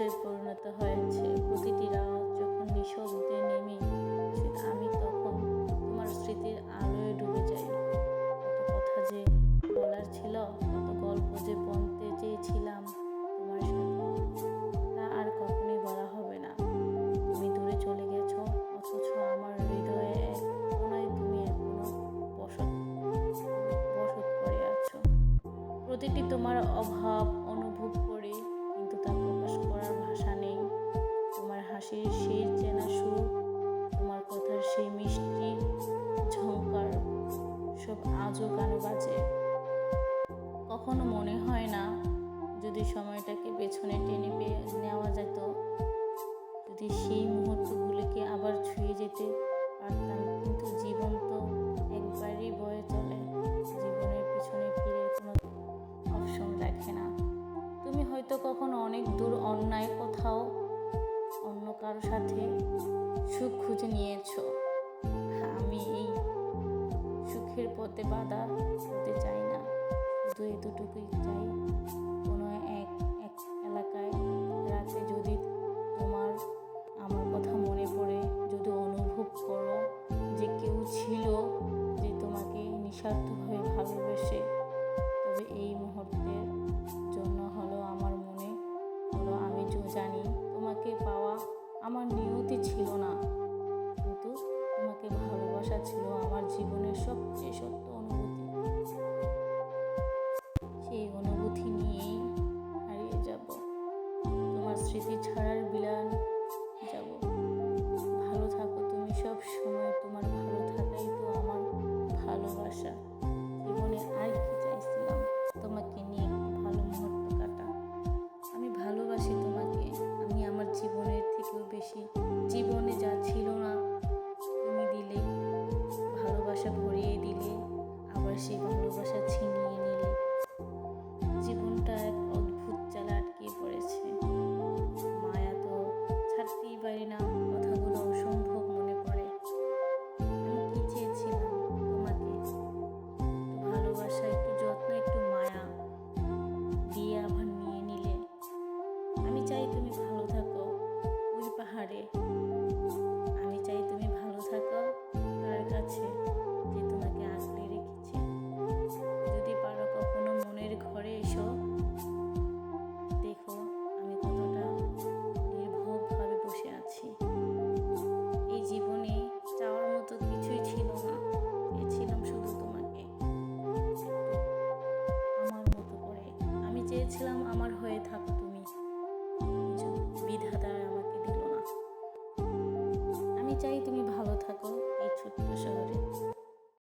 অভ্যাসের পরিণত হয়েছে। প্রতিটি রাত যখন নিঃশব্দে নেমে আমি তখন তোমার স্মৃতির আলোয় ডুবে যাই। কথা যে বলার ছিল, কত গল্প যে বলতে চেয়েছিলাম তোমার সাথে, তা আর কখনোই বলা হবে না। তুমি দূরে চলে গেছো, অথচ আমার হৃদয়ে এক তুমি এখনও বসত বসত করে আছো। প্রতিটি তোমার অভাব অনুভব যদি সময়টাকে পেছনে টেনে নেওয়া যেত, যদি সেই মুহূর্তগুলিকে আবার ছুঁয়ে যেতে পারতাম। কিন্তু জীবন তো একবারই বয়ে চলে, জীবনের পিছনে ফিরে কোনো অপশন রাখে না। তুমি হয়তো কখনো অনেক দূর অন্যায় কোথাও অন্য কারোর সাথে সুখ খুঁজে নিয়েছো। আমি এই সুখের পথে বাধা হতে চাই না, শুধু এতটুকুই চাই সবচেয়ে সত্য অনুভূতি। সেই অনুভূতি নিয়েই হারিয়ে যাব। তোমার স্মৃতি ছাড়ার বিলান যাব। ভালো থাকো তুমি সব সময়, তোমার ভালো থাকাই তো আমার ভালোবাসা। জীবনে আর কি চাইছিলাম? তোমাকে নিয়ে ভালো মুহূর্ত কাটা। আমি ভালোবাসি তোমাকে, আমি আমার জীবনের থেকেও বেশি সেই ভালোবাসা ছিনিয়ে নিলে জীবনটা এক অদ্ভুত জালে আটকে পড়েছে। মায়া তো ছাড়তেই পারি না, কথাগুলো অসম্ভব মনে পড়ে। আমি কি চেয়েছিলাম তোমাকে? ভালোবাসা, একটু যত্ন, একটু মায়া দিয়ে আবার নিয়ে নিলে। আমি চাই তুমি ভালো থাকো, ওই পাহাড়ে। চেয়েছিলাম আমার হয়ে থাকো তুমি। কিছু বিধাতা আমাকে দিল না। আমি চাই তুমি ভালো থাকো এই ছোট্ট শহরে।